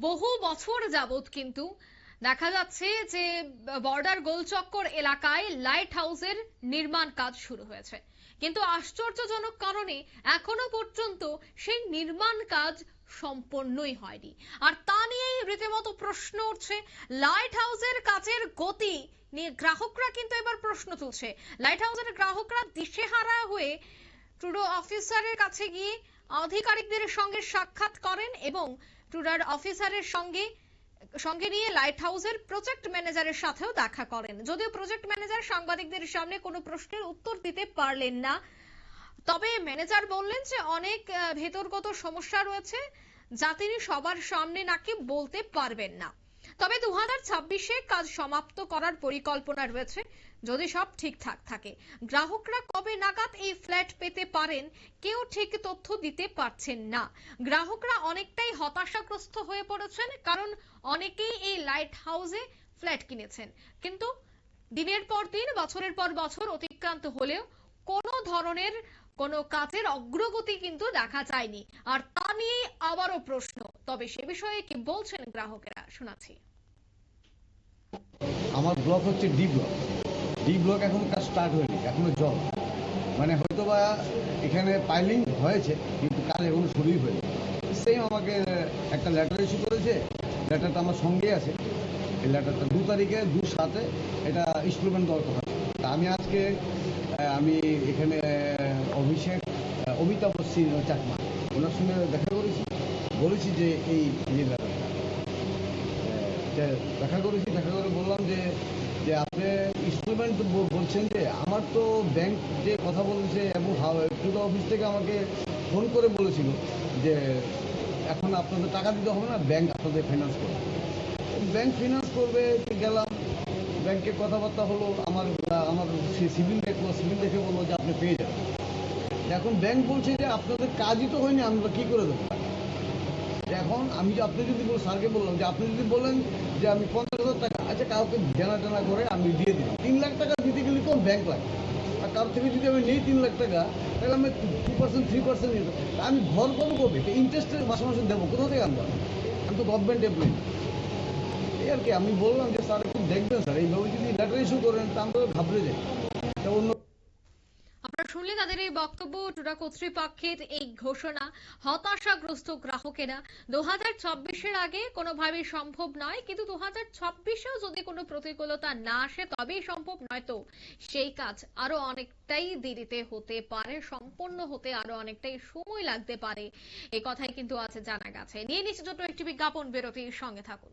বহু বছর যাবৎ কিন্তু দেখা যাচ্ছে যে বর্ডার গোলচক্কর এলাকায় লাইট হাউসের নির্মাণ কাজ শুরু হয়েছে। কিন্তু আশ্চর্যজনক কারণে এখনও পর্যন্ত সেই নির্মাণ কাজ সম্পূর্ণই হয়নি। আর তা নিয়েই রীতিমতো প্রশ্ন উঠছে, লাইট হাউসের কাজের গতি নিয়ে গ্রাহকরা কিন্তু এবার প্রশ্ন তুলছে। লাইট হাউসের গ্রাহকরা দিশেহারা হয়ে ট্রুডো অফিসারের কাছে গিয়ে আধিকারিকদের সঙ্গে সাক্ষাৎ করেন এবং ট্রুডার অফিসারের সঙ্গে সঙ্গে নিয়ে লাইট হাউসের প্রজেক্ট ম্যানেজারের সাথেও দেখা করেন। যদিও প্রজেক্ট ম্যানেজার সাংবাদিকদের সামনে কোনো প্রশ্নের উত্তর দিতে পারলেন না, তবে ম্যানেজার বললেন যে অনেক ভেতরগত সমস্যা রয়েছে যা তিনি সবার সামনে নাকি বলতে পারবেন না। তবে দু হাজার কাজ সমাপ্ত করার পরিকল্পনা রয়েছে, যদি সব ঠিকঠাক থাকে। গ্রাহকরা কবে নাগাদ এই ফ্ল্যাট পেতে পারেন, কেউ ঠিক তথ্য দিতে পারছেন না। গ্রাহকরা অনেকটাই হতাশাগ্রস্ত হয়ে পড়েছেন, কারণ অনেকেই এই লাইট হাউসে ফ্ল্যাট কিনেছেন। কিন্তু দিনের পর দিন, বছরের পর বছর অতিক্রান্ত হলেও কোনো ধরনের কোনো কাজের অগ্রগতি কিন্তু দেখা যায়নি। আর তা নিয়েই আবারও প্রশ্ন। তবে সে বিষয়ে কি বলছেন গ্রাহকেরা? শোনাচ্ছি। আমার ব্লক হচ্ছে ডি ব্লক। ডি ব্লক এখন কাজ স্টার্ট হয়নি, এখনও জল। মানে হয়তো বা এখানে পাইলিং হয়েছে, কিন্তু কাজ এখনও শুরুই হয়নি। সেম আমাকে একটা লেটার ইস্যু করেছে লেটারটা আমার সঙ্গেই আছে। এই লেটারটা দু তারিখে, দু সাথে এটা ইনস্টলমেন্ট দরকার আমি আজকে আমি এখানে অমিতাভ সিং চাকমা। ওনার সঙ্গে দেখা করেছি। বলেছি যে এই দেখা করেছি, দেখা করে বললাম যে যে আপনি ইনস্টলমেন্ট বলছেন যে, আমার তো ব্যাংক যে কথা বলেছে এবং টুডো অফিস থেকে আমাকে ফোন করে বলেছিল যে, এখন আপনাদের টাকা দিতে হবে না ব্যাংক আপনাদের ফাইন্যান্স করবে। ব্যাংক ফিনান্স করবে, গেলাম। ব্যাংকে কথাবার্তা হলো, আমার আমার সিভিল দেখল সিভিল দেখে বলল যে এখন ব্যাংক বলছে যে আপনাদের কাজই তো হয়নি, আমরা কি করে দেবো? এখন আমি যে আপনি যদি স্যারকে বললাম, যে আপনি যদি বলেন যে আমি পঞ্চাশ হাজার টাকা আচ্ছা কাউকে জানা টানা করে আমি দিয়ে দিই তিন লাখ টাকা দিতে গেলে তো ব্যাংক লাগে আর কারোর থেকে যদি আমি নেই তিন লাখ টাকা, তাহলে আমি টু পার্সেন্ট থ্রি পার্সেন্ট নিয়ে আমি ঘর পাবো কবে? ইন্টারেস্টের মাসে মাসে দেবো, কোথা থেকে আনব? আমি? আমি তো গভর্নমেন্ট এমপ্লয়ি এই আর কি, আমি বললাম যে স্যার একটু দেখবেন, স্যার। এইভাবে যদি লেটার ইস্যু করেন, তা আমরা ঘাবড়ে যাই। তা অন্য শুনলেন তাদের এই বক্তব্য টুডা কর্তৃপক্ষের এই ঘোষণা, হতাশাগ্রস্ত গ্রাহকেরা। দু হাজার চব্বিশের আগে কোনোভাবেই সম্ভব নয়, কিন্তু দু হাজার ছাব্বিশেও যদি কোনো প্রতিকূলতা না আসে, তবেই সম্ভব নয়তো সেই কাজ আরও অনেকটাই দেরিতে হতে পারে, সম্পন্ন হতে আরও অনেকটাই সময় লাগতে পারে। এই কথাই কিন্তু আছে জানা গেছে। নিয়ে নিচ্ছে ছোট একটি বিজ্ঞাপন, বিরতির সঙ্গে থাকুন।